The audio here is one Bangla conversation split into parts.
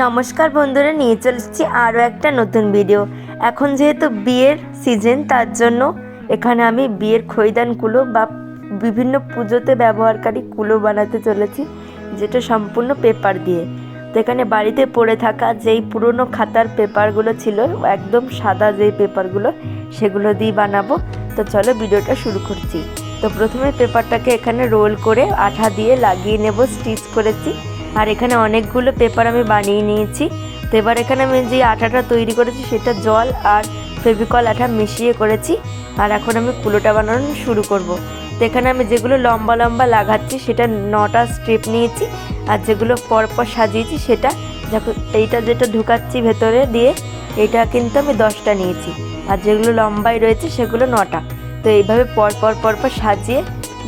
নমস্কার বন্ধুরা, নিয়ে চলেছি আরও একটা নতুন ভিডিও এখন যেহেতু বিয়ের সিজন তার জন্য এখানে আমি বিয়ের খৈদান কুলো বা বিভিন্ন পুজোতে ব্যবহারকারী কুলো বানাতে চলেছি, যেটা সম্পূর্ণ পেপার দিয়ে। তো এখানে বাড়িতে পড়ে থাকা যেই পুরনো খাতার পেপারগুলো ছিল, একদম সাদা যেই পেপারগুলো সেগুলো দিয়ে বানাবো। তো চলো ভিডিওটা শুরু করছি। তো প্রথমে পেপারটাকে এখানে রোল করে আঠা দিয়ে লাগিয়ে নেব স্টিচ করেছি। আর এখানে অনেকগুলো পেপার আমি বানিয়ে নিয়েছি। তো এবার এখানে আমি যে আঠাটা তৈরি করেছি, সেটা জল আর ফেভিকল আঠা মিশিয়ে করেছি। আর এখন আমি কুলোটা বানানো শুরু করব। তো এখানে আমি যেগুলো লম্বা লম্বা লাগাচ্ছি, সেটা নটা স্ট্রিপ নিয়েছি। আর যেগুলো পরপর সাজিয়েছি, সেটা এইটা যেটা ঢুকাচ্ছি ভেতরে দিয়ে, এটা কিন্তু আমি দশটা নিয়েছি। আর যেগুলো লম্বাই রয়েছে, সেগুলো নটা। তো এইভাবে পরপর পরপর সাজিয়ে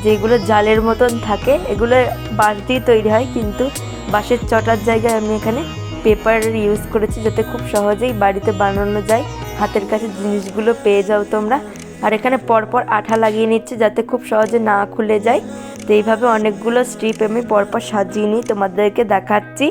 যেগুলো জালের মতন থাকে, এগুলো বাঁশ দিয়ে তৈরি হয়, কিন্তু বাঁশের চটার জায়গায় আমি এখানে পেপার ইউজ করেছি যাতে খুব সহজেই বাড়িতে বানানো যায়। হাতের কাছে জিনিসগুলো পেয়ে যাও তোমরা। আর এখানে পরপর আঠা লাগিয়ে নিচ্ছি যাতে খুব সহজে না খুলে যায়। তো এইভাবে অনেকগুলো স্ট্রিপ আমি পরপর সাজিয়ে নিই, তোমাদেরকে দেখাচ্ছি।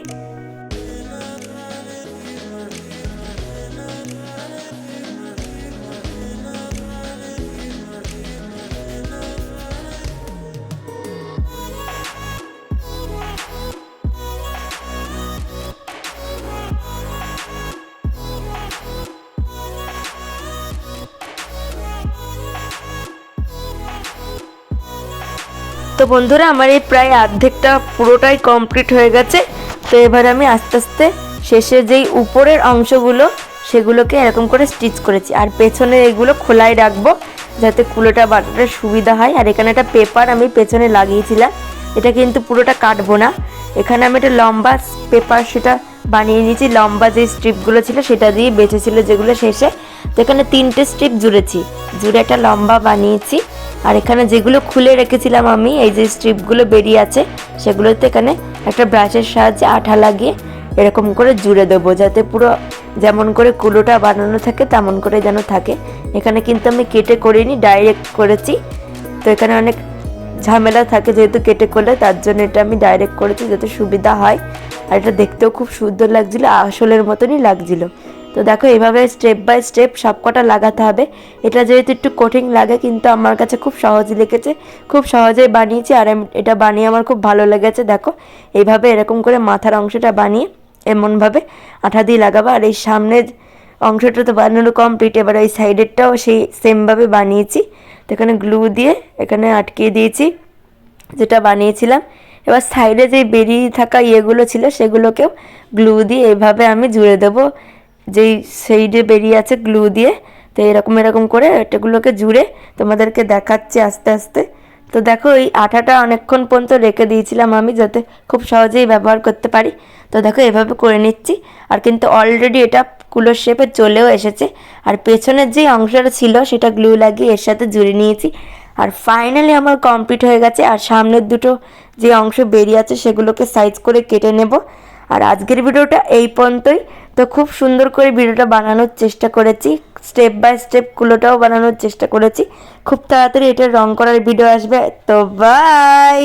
তো বন্ধুরা, আমার এই প্রায় অর্ধেকটা পুরোটাই কমপ্লিট হয়ে গেছে। তো এবার আমি আস্তে আস্তে শেষে যেই উপরের অংশগুলো, সেগুলোকে এরকম করে স্টিচ করেছি। আর পেছনে এগুলো খোলাই রাখব, যাতে কুলোটা বাটাতে সুবিধা হয়। আর এখানে একটা পেপার আমি পেছনে লাগিয়েছিলাম। এটা কিন্তু পুরোটা কাটবো না। এখানে আমি একটা লম্বা পেপার সেটা বানিয়ে নিয়েছি। লম্বা যে স্ট্রিপগুলো ছিল, সেটা দিয়ে বেঁচেছিল যেগুলো শেষে। তো এখানে তিনটে স্ট্রিপ জুড়েছি। জুড়ে একটা লম্বা বানিয়েছি। আর এখানে যেগুলো খুলে রেখেছিলাম আমি, এই যে স্ট্রিপগুলো বেরিয়ে আছে, সেগুলোতে এখানে একটা ব্রাশের সাহায্যে আঠা লাগিয়ে এরকম করে জুড়ে দেবো, যাতে পুরো যেমন করে কুলোটা বানানো থাকে, তেমন করে যেন থাকে। এখানে কিন্তু আমি কেটে করিনি, ডাইরেক্ট করেছি। তো এখানে অনেক ঝামেলা থাকে যেহেতু কেটে করলে, তার জন্য এটা আমি ডাইরেক্ট করেছি যাতে সুবিধা হয়। আর এটা দেখতেও খুব সুন্দর লাগছিল, আসলের মতনই লাগছিল। তো দেখো এইভাবে স্টেপ বাই স্টেপ সবকটা লাগাতে হবে। এটা যেহেতু একটু কঠিন লাগে, কিন্তু আমার কাছে খুব সহজ লেগেছে। খুব সহজেই বানিয়েছি আর এটা বানিয়ে আমার খুব ভালো লেগেছে, দেখো। এইভাবে এরকম করে মাথার অংশটা বানিয়ে এমনভাবে আঠা দিয়ে লাগাবো। আর এই সামনের অংশটা তো বানানো কমপ্লিট এবার ওই সাইডেরটাও সেই সেমভাবে বানিয়েছি। তো এখানে গ্লু দিয়ে এখানে আটকিয়ে দিয়েছি, যেটা বানিয়েছিলাম। এবার সাইডে যে বেরিয়ে থাকা ইয়েগুলো ছিল, সেগুলোকেও গ্লু দিয়ে এভাবে আমি জুড়ে দেবো। যেই সেইডে বেরিয়ে আছে গ্লু দিয়ে, তো এরকম এরকম করে এটাগুলোকে জুড়ে তোমাদেরকে দেখাচ্ছি আস্তে আস্তে। তো দেখো, এই আঠাটা অনেকক্ষণ পর্যন্ত রেখে দিয়েছিলাম আমি যাতে খুব সহজেই ব্যবহার করতে পারি। তো দেখো, এভাবে করে নিচ্ছি। আর কিন্তু অলরেডি এটা কুলোর শেপে চলেও এসেছে। আর পেছনের যে অংশটা ছিল, সেটা গ্লু লাগিয়ে এর সাথে জুড়ে নিয়েছি। আর ফাইনালি আমার কমপ্লিট হয়ে গেছে। আর সামনের দুটো যে অংশ বেরিয়ে আছে, সেগুলোকে সাইজ করে কেটে নেব। আর আজকের ভিডিওটা এই পর্যন্তই। তো খুব সুন্দর করে ভিডিওটা বানানোর চেষ্টা করেছি। স্টেপ বাই স্টেপ কুলোটাও বানানোর চেষ্টা করেছি। খুব তাড়াতাড়ি এটা রং করার ভিডিও আসবে। তো বাই